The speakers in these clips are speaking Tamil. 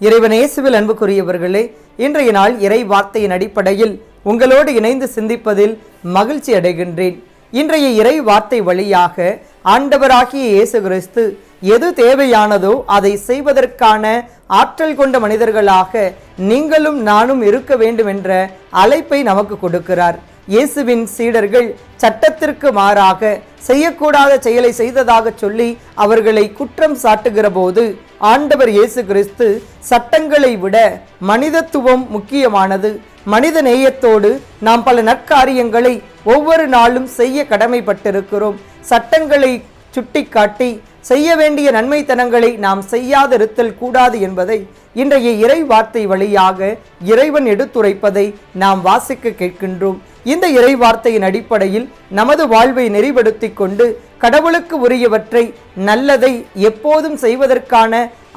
இறைவன் இயேசுவில் அன்புக்குரியவர்களே இன்றைய நாள் இறை வார்த்தையின் அடிப்படையில் உங்களோடு இணைந்து சிந்திப்பதில் மகிழ்ச்சி அடைகின்றேன். இன்றைய இறை வார்த்தை வழியாக ஆண்டவராகிய இயேசு கிறிஸ்து எது தேவையானதோ அதை செய்வதற்கான ஆற்றல் கொண்ட மனிதர்களாக நீங்களும் நானும் இருக்க வேண்டும் என்ற அழைப்பை நமக்கு கொடுக்கிறார். இயேசுவின் சீடர்கள் சட்டத்திற்கு மாறாக செய்யக்கூடாத செயலை செய்ததாக சொல்லி அவர்களை குற்றம் சாட்டுகிற போது ஆண்டவர் இயேசு கிறிஸ்து சட்டங்களை விட மனிதத்துவம் முக்கியமானது. மனித நேயத்தோடு நாம் பல நற்காரியங்களை ஒவ்வொரு நாளும் செய்ய கடமைப்பட்டிருக்கிறோம். சட்டங்களை சுட்டிக்காட்டி செய்ய வேண்டிய நன்மைத்தனங்களை நாம் செய்யாதிருத்தல் கூடாது என்பதை இன்றைய இறை வார்த்தை வழியாக இறைவன் எடுத்துரைப்பதை நாம் வாசிக்க கேட்கின்றோம். இந்த இறை வார்த்தையின் அடிப்படையில் நமது வாழ்வை நெறிப்படுத்தி கொண்டு கடவுளுக்கு உரியவற்றை நல்லதை எப்போதும் செய்வதற்கான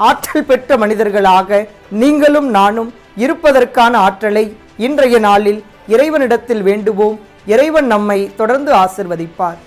ஆற்றல் பெற்ற மனிதர்களாக நீங்களும் நானும் இருப்பதற்கான ஆற்றலை இன்றைய நாளில் இறைவனிடத்தில் வேண்டுவோம். இறைவன் நம்மை தொடர்ந்து ஆசிர்வதிப்பார்.